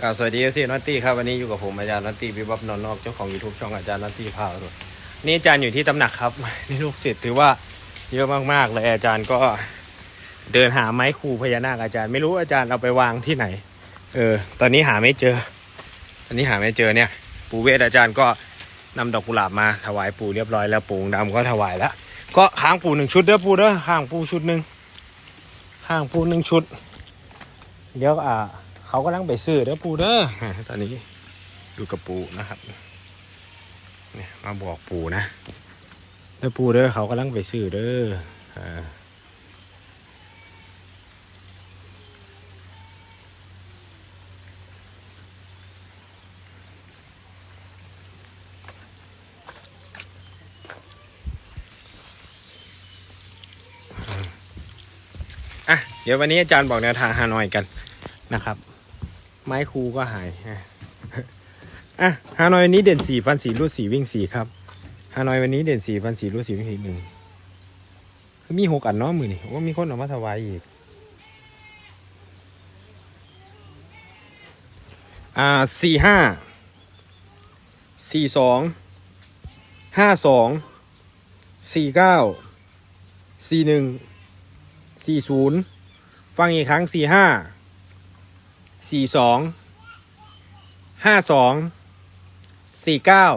กาสวัสดีซีนอตตี้ครับวันนี้อยู่กับผมอาจารย์นอตตี้วิบับนอนนอกเจ้าของยูทูบช่องอาจารย์นอตตี้พาวด้วยนี่อาจารย์อยู่ที่ตำหนักครับนี่ลูกศิษย์ถือว่าเยอะมากๆเลยอาจารย์ก็เดินหาไม้คูพญานาคอาจารย์ไม่รู้อาจารย์เอาไปวางที่ไหน เออ ตอนนี้หาไม่เจอ ตอนนี้หาไม่เจอเนี่ย ปู่เวทอาจารย์ก็นำดอกกุหลาบมาถวายปู่เรียบร้อยแล้วปู่องค์ดำก็ถวายแล้วก็ค้างปู่หนึ่งชุดเด้อปู่เด้อค้างปู่ชุดหนึ่งค้างปู่หนึ่งชุดเดี๋ยวอ่า เขากำลังไปซื้อเด้อปู่เด้ออ่าตอนนี้อยู่กับปู่นะครับเนี่ยมาบอกปู่นะเด้อปู่เด้อเขากำลังไปซื้อเด้ออ่าอะเดี๋ยววันนี้อาจารย์บอกแนวทางฮานอยกันนะครับ ไม้ครูก็หาย อะฮานอยวันนี้เด่นสี่ฟันสีรูดสีวิ่งสี่ครับฮานอยวันนี้เด่นสี่ฟันสีรูดสีวิ่งสีหนึ่งคือมีหกอันเน้อมือนี่ว่ามีคนออกมาถวายอีก อ่าสี่ห้าสี่สองห้าสองสี่เก้าสี่หนึ่งสี่ศูนย์ฟังอีกครั้งสี่ห้า สี่สองห้าสองสี่เก้า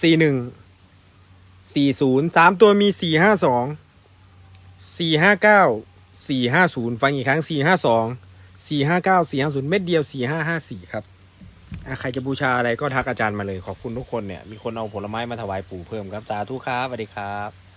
สี่หนึ่งสี่ศูนย์สามตัวมีสี่ห้าสองสี่ห้าเก้าสี่ห้าศูนย์ฟังอีกครั้งสี่ห้าสองสี่ห้าเก้าสี่ห้าศูนย์เม็ดเดียวสี่ห้าห้าสี่ครับใครจะบูชาอะไรก็ทักอาจารย์มาเลย ขอบคุณทุกคนเนี่ย มีคนเอาผลไม้มาถวายปู่เพิ่มครับ สาธุครับสวัสดีครับ